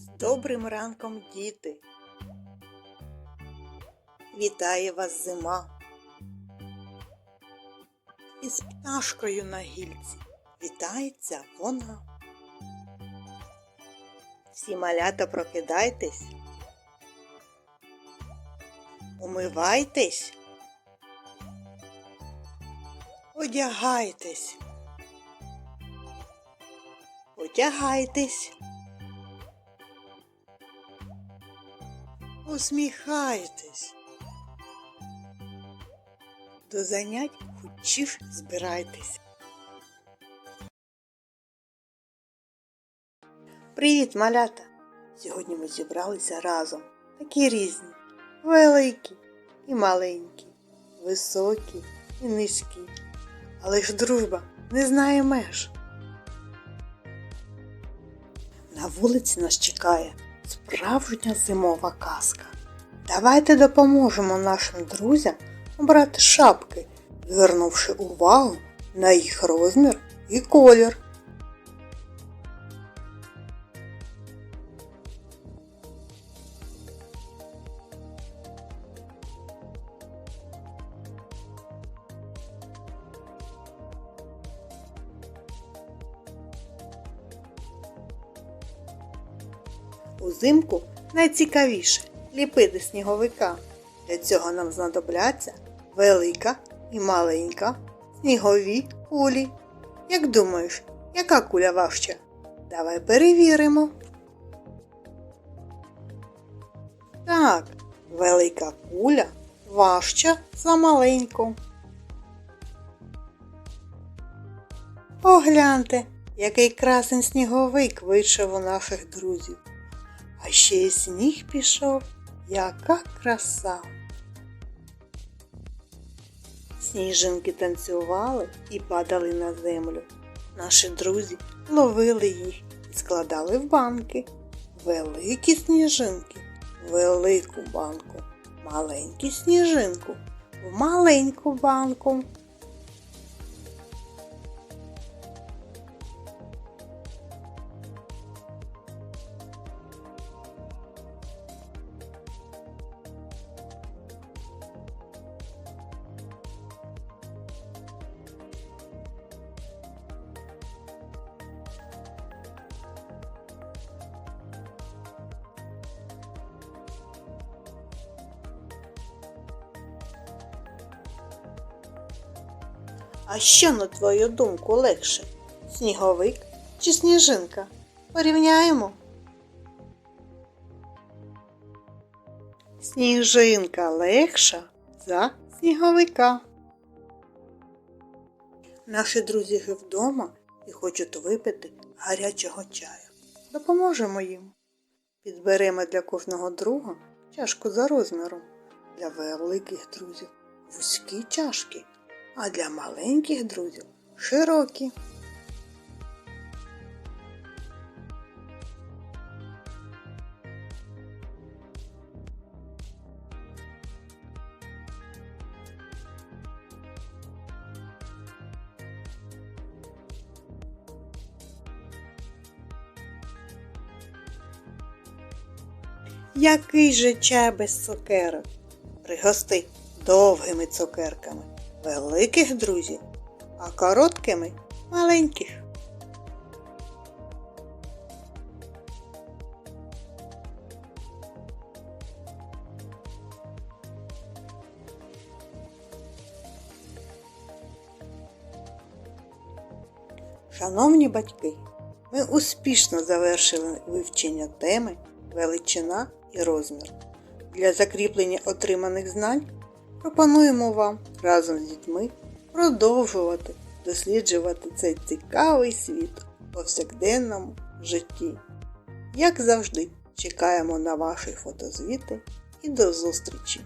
З добрим ранком, діти! Вітає вас зима. Із пташкою на гільці вітається вона. Всі малята прокидайтесь. Умивайтесь. Одягайтесь. Одягайтесь. Усміхайтесь. До занять хочеш збирайтесь. Привіт, малята! Сьогодні ми зібралися разом. Такі різні, великі і маленькі, високі і низькі. Але ж дружба не знає меж. На вулиці нас чекає справжня зимова казка. Давайте допоможемо нашим друзям обрати шапки, звернувши увагу на їх розмір і колір. Узимку найцікавіше ліпити сніговика. Для цього нам знадобляться велика і маленька снігові кулі. Як думаєш, яка куля важча? Давай перевіримо. Так, велика куля важча за маленьку. Погляньте, який красень сніговик вийшов у наших друзів. А ще й сніг пішов, яка краса. Сніжинки танцювали і падали на землю. Наші друзі ловили їх і складали в банки. Великі сніжинки велику банку, маленькі сніжинку в маленьку банку. А що, на твою думку, легше? Сніговик чи сніжинка? Порівняємо. Сніжинка легша за сніговика. Наші друзі вже вдома і хочуть випити гарячого чаю. Допоможемо їм. Підберемо для кожного друга чашку за розміром. Для великих друзів вузькі чашки а для маленьких друзів широкі. Який же чай без цукерок? Пригости довгими цукерками великих друзів, а короткими маленьких. Шановні батьки, ми успішно завершили вивчення теми величина і розмір. Для закріплення отриманих знань пропонуємо вам разом з дітьми продовжувати досліджувати цей цікавий світ у повсякденному житті. Як завжди, чекаємо на ваші фотозвіти і до зустрічі!